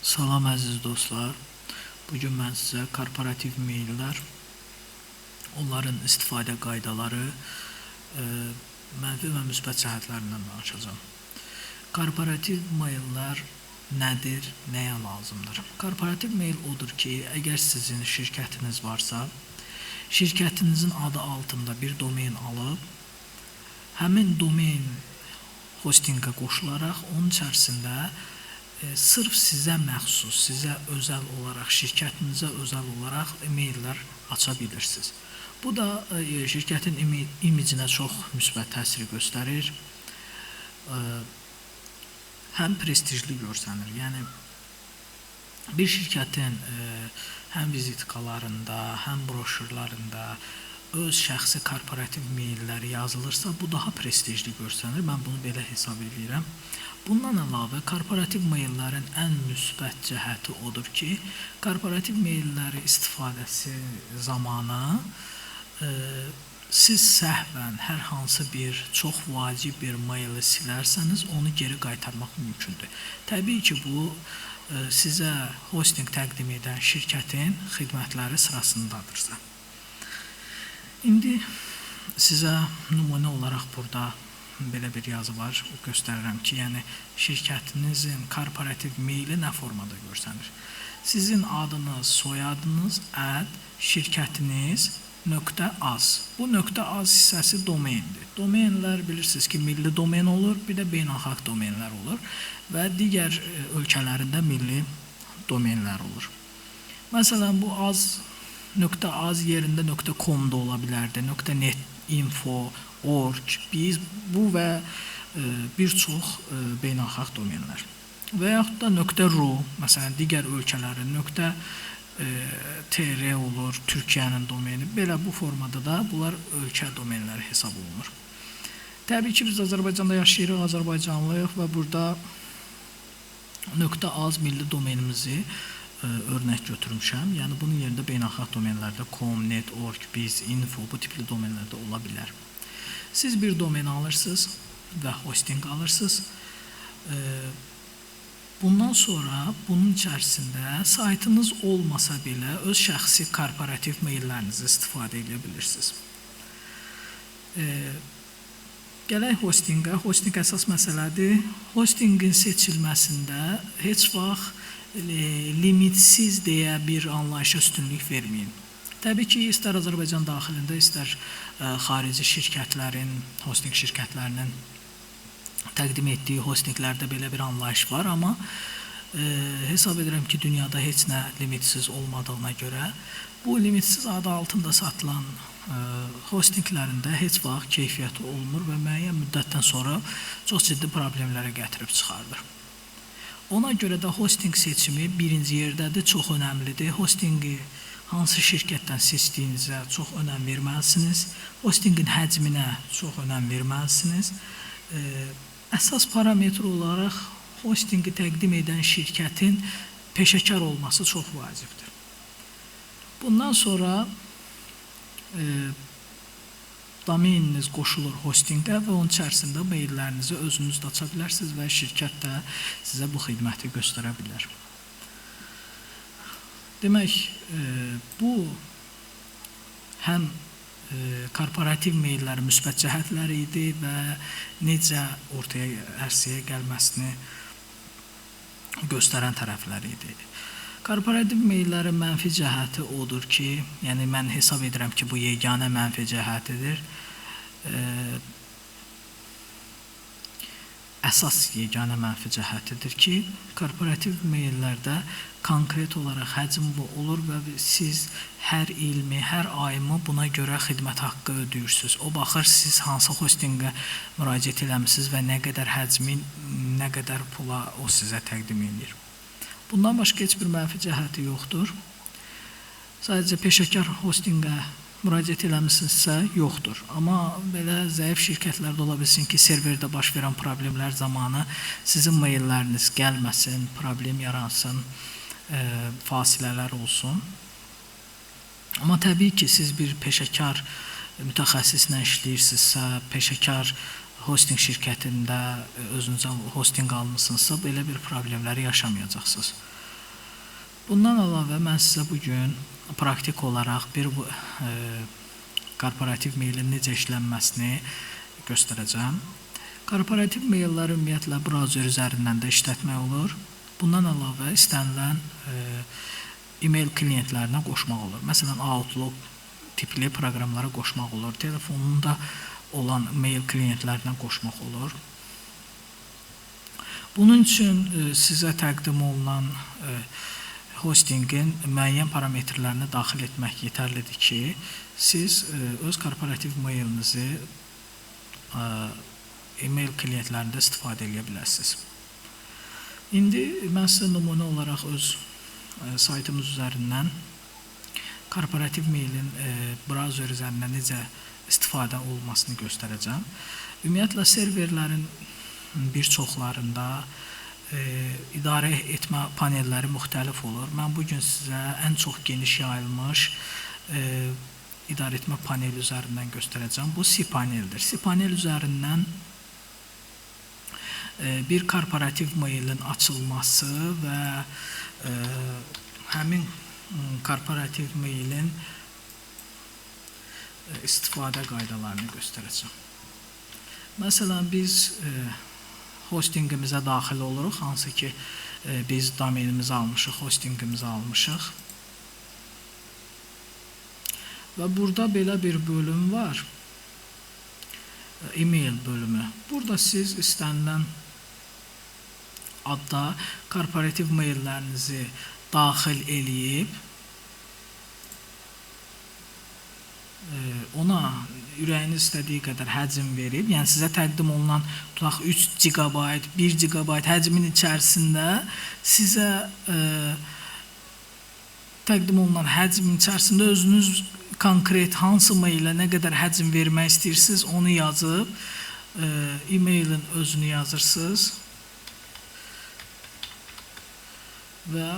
Salam əziz dostlar. Bu gün mən sizə korporativ meyllər, onların istifadə qaydaları, e, mənfi və müsbət cəhətlərindən danışacağam. Korporativ meyllər nədir, nəyə lazımdır? Korporativ meyl odur ki, əgər sizin şirkətiniz varsa, şirkətinizin adı altında bir domen alıb, həmin domen hostinqə qoşularaq onun içərisində e, sırf sizə məxsus, sizə özəl olaraq, şirkətinizə özəl olaraq e-maillər aça bilirsiniz. Bu da e, şirkətin imi imicinə çox müsbət təsir göstərir. E, həm prestijli görsənir. Yəni bir şirkətin e, həm vizitkalarında, həm broşürlərində öz şəxsi korporativ meylləri yazılırsa, bu daha prestijli görsənir. Mən bunu belə hesab edirəm. Bundan əlavə korporativ meyllərin ən müsbət cəhəti odur ki, korporativ meylləri istifadəsi zamanı e, siz səhvən hər hansı bir çox vacib bir meyli silərsəniz, onu geri qaytarmaq mümkündür. Təbii ki, bu e, sizə hosting təqdim edən şirkətin xidmətləri sırasındadırsa. İndi sizə nümunə olaraq burada belə bir yazı var. Göstərirəm ki, yəni şirkətinizin korporativ meyli nə formada görsənir? Sizin adınız, soyadınız, ad, şirkətiniz az. Bu az hissəsi domendir. Domenlər bilirsiniz ki, milli domen olur, bir də beynəlxalq domenlər olur və digər e, ölkələrində milli domenlər olur. Məsələn, bu az az yerində com da ola bilərdi, net info, org, biz bu və e, bir çox e, beynəlxalq domenlər və yaxud da .ru, məsələn, digər ölkələrin nöqtə e, .tr olur, Türkiyənin domeni. Belə bu formada da bunlar ölkə domenləri hesab olunur. Təbii ki, biz Azərbaycanda yaşayırıq, Azərbaycanlıyıq və burada az milli domenimizi ə, örnək götürmüşəm. Yəni bunun yerində beynəlxalq domenlərdə com, net, org, biz, info bu tipli domenlərdə ola bilər. Siz bir domen alırsınız və hosting alırsınız. Ə, bundan sonra bunun içərisində saytınız olmasa belə öz şəxsi korporativ meyllərinizi istifadə edə bilirsiniz. Ə, Gələk hostinqə. Hosting əsas məsələdir. Hostingin seçilməsində heç vaxt limitsiz deyə bir anlayışa üstünlük verməyin. Təbii ki, istər Azərbaycan daxilində, istər ə, xarici şirkətlərin, hosting şirkətlərinin təqdim etdiyi hostinglərdə belə bir anlayış var, amma ə, hesab edirəm ki, dünyada heç nə limitsiz olmadığına görə bu limitsiz adı altında satılan ə, hostinglərində heç vaxt keyfiyyəti olmur və müəyyən müddətdən sonra çox ciddi problemlərə gətirib çıxardır. Ona görə də hosting seçimi birinci yerdədir, çox önəmlidir. Hostingi hansı şirkətdən seçdiyinizə çox önəm verməlisiniz. Hostingin həcminə çox önəm verməlisiniz. Əsas parametr olaraq hostingi təqdim edən şirkətin peşəkar olması çox vacibdir. Bundan sonra e, domeniniz qoşulur hostingə və onun içərisində meyllərinizi özünüz də aça bilərsiniz və şirkət də sizə bu xidməti göstərə bilər. Demək, e, bu həm e, korporativ meyllərin müsbət cəhətləri idi və necə ortaya ərsəyə gəlməsini göstərən tərəfləri idi. Korporativ meyllərin mənfi cəhəti odur ki, yəni mən hesab edirəm ki, bu yeganə mənfi cəhətidir. E, əsas yeganə mənfi cəhətidir ki, korporativ meyllərdə konkret olaraq həcmli olur və siz hər ilmi, hər ayımı buna görə xidmət haqqı ödəyirsiniz. O baxır siz hansı hostinqə müraciət eləmisiniz və nə qədər həcmin, nə qədər pula o sizə təqdim edir. Bundan başqa heç bir mənfi cəhəti yoxdur. Sadəcə peşəkar hostinqə müraciət eləmisinizsə yoxdur. Amma belə zəif şirkətlərdə ola bilsin ki, serverdə baş verən problemlər zamanı sizin meylləriniz gəlməsin, problem yaransın, e, fasilələr olsun. Amma təbii ki, siz bir peşəkar mütəxəssislə işləyirsinizsə, peşəkar hosting şirkətində özünüzə hosting almısınızsa, belə bir problemləri yaşamayacaqsınız. Bundan əlavə mən sizə bu gün praktik olaraq bir e, korporativ meylin necə işlənməsini göstərəcəm. Korporativ meyllər ümumiyyətlə brauzer üzərindən də işlətmək olur. Bundan əlavə istənilən e, e-mail klientlərinə qoşmaq olur. Məsələn, Outlook tipli proqramlara qoşmaq olur. Telefonunda olan mail klientlərinə qoşmaq olur. Bunun üçün e, sizə təqdim olunan e, hostinqin müəyyən parametrlərini daxil etmək yetərlidir ki, siz e, öz korporativ mailinizi e-mail klientlərində istifadə edə bilərsiniz. İndi mən sizə nümunə olaraq öz saytımız üzərindən korporativ mailin brauzer üzərindən necə istifadə olunmasını göstərəcəm. Ümumiyyətlə serverlərin bir çoxlarında e, idarə etmə panelləri müxtəlif olur. Mən bu gün sizə ən çox geniş yayılmış e, idarə etmə paneli üzərindən göstərəcəm. Bu cPaneldir. cPanel üzərindən e, bir korporativ mailin açılması və e, həmin korporativ mailin istifadə qaydalarını göstərəcəm. Məsələn, biz e, hostinqimizə daxil oluruq, hansı ki e, biz domenimizi almışıq, hostinqimizi almışıq. Və burada belə bir bölüm var. E-mail bölümü. Burada siz istənilən adda korporativ maillərinizi daxil eləyib ona ürəyiniz istədiyi qədər həcm verib, yəni sizə təqdim olunan tutaq 3 GB, 1 GB həcmin içərisində sizə ə, e, təqdim olunan həcmin içərisində özünüz konkret hansı mailə nə qədər həcm vermək istəyirsiniz, onu yazıb e, e-mailin özünü yazırsınız və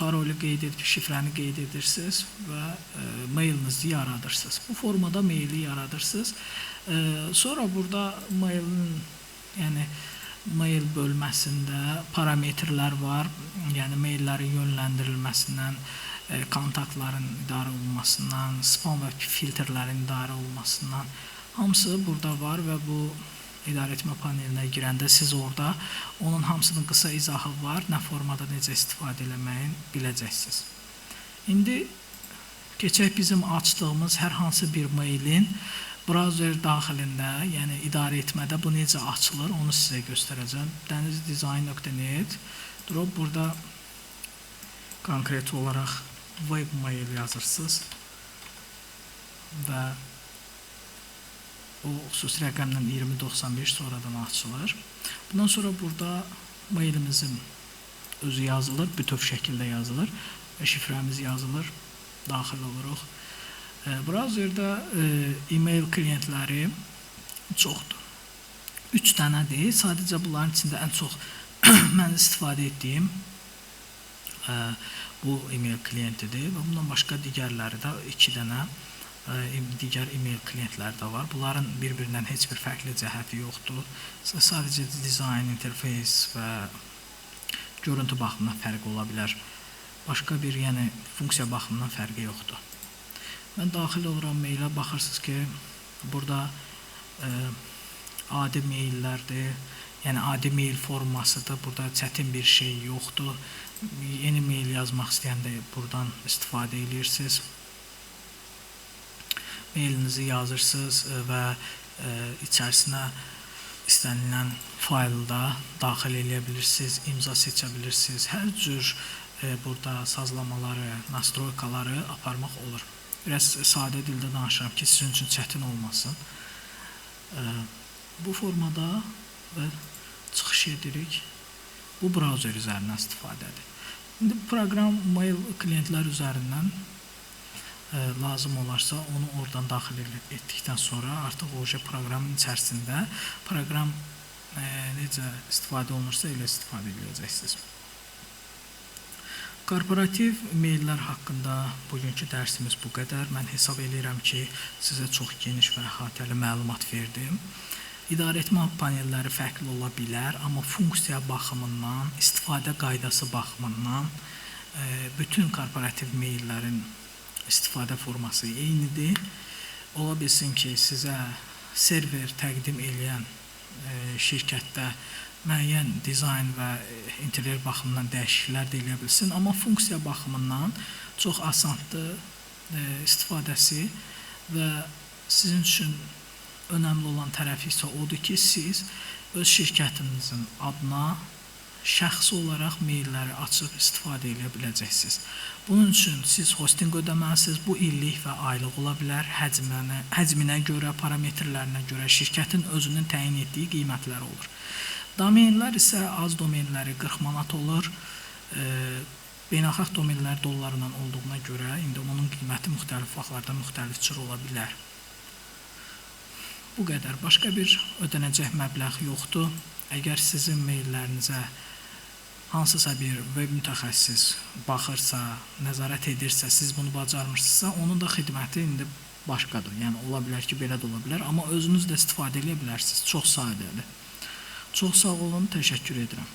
parolu qeyd edib, şifrəni qeyd edirsiniz və e, mailinizi yaradırsınız. Bu formada maili yaradırsınız. E, sonra burada mailin yəni mail bölməsində parametrlər var. Yəni maillərin yönləndirilməsindən, e, kontaktların idarə olunmasından, spam və filtrlərin idarə olunmasından hamısı burada var və bu idarəetmə panelinə girəndə siz orada onun hamısının qısa izahı var, nə formada necə istifadə etməyin biləcəksiniz. İndi keçək bizim açdığımız hər hansı bir mailin brauzer daxilində, yəni idarə etmədə bu necə açılır, onu sizə göstərəcəm. dənizdesign.net durub burada konkret olaraq webmail yazırsınız və o xüsusi rəqəmlə 2095 sonradan açılır. Bundan sonra burada mailimizin özü yazılır, bütöv şəkildə yazılır və şifrəmiz yazılır, daxil oluruq. E, Brauzerdə e, e-mail klientləri çoxdur. 3 dənədir. Sadəcə bunların içində ən çox mən istifadə etdiyim e, bu e-mail klientidir və bundan başqa digərləri də 2 dənə digər e-mail klientlər də var. Bunların bir-birindən heç bir fərqli cəhəti yoxdur. Sadəcə dizayn, interfeys və görüntü baxımından fərqi ola bilər. Başqa bir, yəni funksiya baxımından fərqi yoxdur. Mən daxil oluram mailə, baxırsınız ki, burada ə, adi maillərdir. Yəni adi mail formasıdır. Burada çətin bir şey yoxdur. Yeni mail yazmaq istəyəndə buradan istifadə edirsiniz mailinizi yazırsınız e, və e, içərisinə istənilən faylı da daxil edə bilirsiniz, imza seçə bilirsiniz. Hər cür e, burada sazlamaları, nastroykaları aparmaq olur. Biraz sadə dildə danışıram ki, sizin üçün çətin olmasın. Bu formada çıxış edirik. Bu brauzer üzərindən istifadədir. İndi proqram mail klientlər üzərindən lazım olarsa onu oradan daxil etdikdən sonra artıq o proqramın içərisində proqram e, necə istifadə olunursa elə istifadə edəcəksiniz. Korporativ maillər haqqında bugünkü dərsimiz bu qədər. Mən hesab edirəm ki, sizə çox geniş və əhatəli məlumat verdim. İdarəetmə panelləri fərqli ola bilər, amma funksiya baxımından, istifadə qaydası baxımından e, bütün korporativ maillərin istifadə forması eynidir. Ola bilsin ki, sizə server təqdim edən e, şirkətdə müəyyən dizayn və interyer baxımından dəyişikliklər də eləyə bilsin, amma funksiya baxımından çox asandır e, istifadəsi və sizin üçün önəmli olan tərəfi isə odur ki, siz öz şirkətinizin adına şəxsi olaraq mailləri açıb istifadə edə biləcəksiniz. Bunun üçün siz hostinq ödəməlisiniz. Bu illik və aylıq ola bilər. Həcminə, həcminə görə, parametrlərinə görə şirkətin özünün təyin etdiyi qiymətlər olur. Domenlər isə az domenləri 40 manat olur. E, beynəlxalq domenlər dollarla olduğuna görə indi onun qiyməti müxtəlif vaxtlarda müxtəlif cür ola bilər. Bu qədər. Başqa bir ödənəcək məbləğ yoxdur. Əgər sizin maillərinizə hansısa bir veb mütəxəssis baxırsa, nəzarət edirsə, siz bunu bacarmırsınızsa, onun da xidməti indi başqadır. Yəni ola bilər ki, belə də ola bilər, amma özünüz də istifadə edə bilərsiniz. Çox sadədir. Çox sağ olun, təşəkkür edirəm.